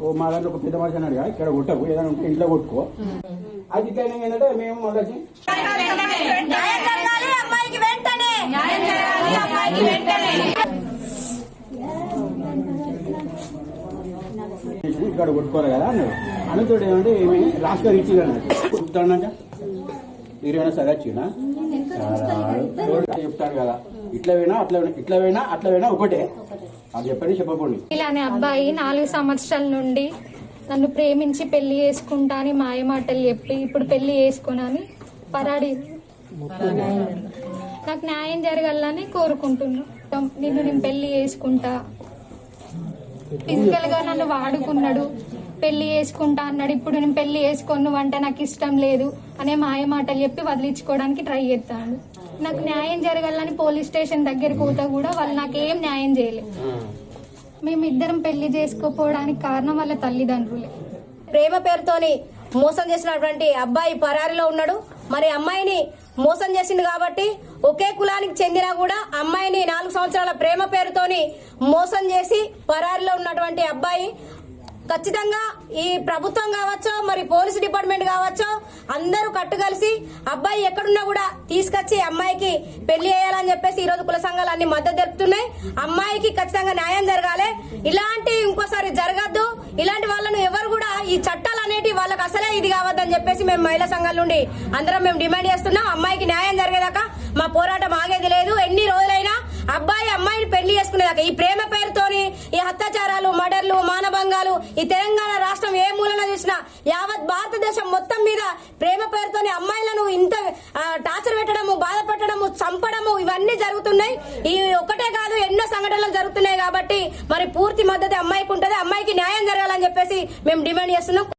ఓ మా దాంట్లో ఒక పెద్ద మనిషి అన్నాడు కదా, ఇక్కడ కొట్టకు ఏదైనా ఉంటే ఇంట్లో కొట్టుకో. అది ఇట్లా ఏంటంటే మేము వెంటనే ఇక్కడ కొట్టుకోరు కదా అన్నాడు. అనుతోడు ఏమంటే ఏమి? గా ఇచ్చి కొట్టుతాడాక ఇరవై సరే వచ్చినా చెప్తాడు కదా. ఇట్లా పోయినా అట్లా ఇట్లా పోయినా అట్లా పోయినా ఒకటే. అది చెప్పని చెప్పకండి. ఇలానే అబ్బాయి నాలుగు సంవత్సరాల నుండి నన్ను ప్రేమించి పెళ్ళి చేసుకుంటా అని మాయమాటలు చెప్పి ఇప్పుడు పెళ్ళి చేసుకున్నాని. పరాడి. నాకు న్యాయం జరగాలని కోరుకుంటున్నా. నిన్ను నేను పెళ్ళి చేసుకుంటా. ఫిజికల్గా నన్ను వాడుకున్నాడు. పెళ్ళి చేసుకుంటా అన్నాడు. ఇప్పుడు నేను పెళ్ళి చేసుకోను వంట నాకు ఇష్టం లేదు అనే మాయ మాటలు చెప్పి వదిలించుకోవడానికి ట్రై చేస్తాడు. నాకు న్యాయం జరగాలని పోలీస్ స్టేషన్ దగ్గరికి పోతా కూడా వాళ్ళు నాకు ఏం న్యాయం చేయలేదు. మేమిద్దరం పెళ్ళి చేసుకోపోవడానికి కారణం వాళ్ళ తల్లిదండ్రులే. ప్రేమ పేరుతోని మోసం చేసినటువంటి అబ్బాయి పరారిలో ఉన్నాడు. మరి అమ్మాయిని మోసం చేసింది కాబట్టి ఒకే కులానికి చెందినా కూడా అమ్మాయిని నాలుగు సంవత్సరాల ప్రేమ పేరుతోని మోసం చేసి పరారిలో ఉన్నటువంటి అబ్బాయి ఖచ్చితంగా ఈ ప్రభుత్వం కావచ్చో మరి పోలీస్ డిపార్ట్మెంట్ కావచ్చో అందరూ కట్టుకలిసి అబ్బాయి ఎక్కడున్నా కూడా తీసుకొచ్చి అమ్మాయికి పెళ్ళి చేయాలని చెప్పేసి ఈ రోజు కుల సంఘాలు అన్ని మద్దతు జరుపుతున్నాయి అమ్మాయికి ఖచ్చితంగా న్యాయం జరగాలి. ఇలాంటి ఇంకోసారి జరగద్దు. ఇలాంటి వాళ్ళను ఎవరు కూడా ఈ చట్టాలు అనేటి వాళ్ళకి అసలే ఇది కావద్దని చెప్పేసి మేము మహిళా సంఘాల నుండి అందరం మేము డిమాండ్ చేస్తున్నాం. అమ్మాయికి న్యాయం జరిగేదాకా మా పోరాటం ఆగేది లేదు. ఎన్ని రోజులైనా అబ్బాయి అమ్మాయిని పెళ్ళి చేసుకునేదాకా ఈ ప్రేమ పేరుతోని ఈ అత్యాచారాలు మర్డర్ ఈ తెలంగాణ రాష్ట్రం ఏ మూలన చూసినా యావత్ భారతదేశం మొత్తం మీద ప్రేమ పేరుతోని అమ్మాయిలను ఇంత టార్చర్ పెట్టడము బాధ పెట్టడము చంపడము ఇవన్నీ జరుగుతున్నాయి. ఈ ఒక్కటే కాదు ఎన్నో సంఘటనలు జరుగుతున్నాయి కాబట్టి మరి పూర్తి మద్దతు అమ్మాయికి ఉంటుంది. అమ్మాయికి న్యాయం జరగాలని చెప్పేసి మేము డిమాండ్ చేస్తున్నాం.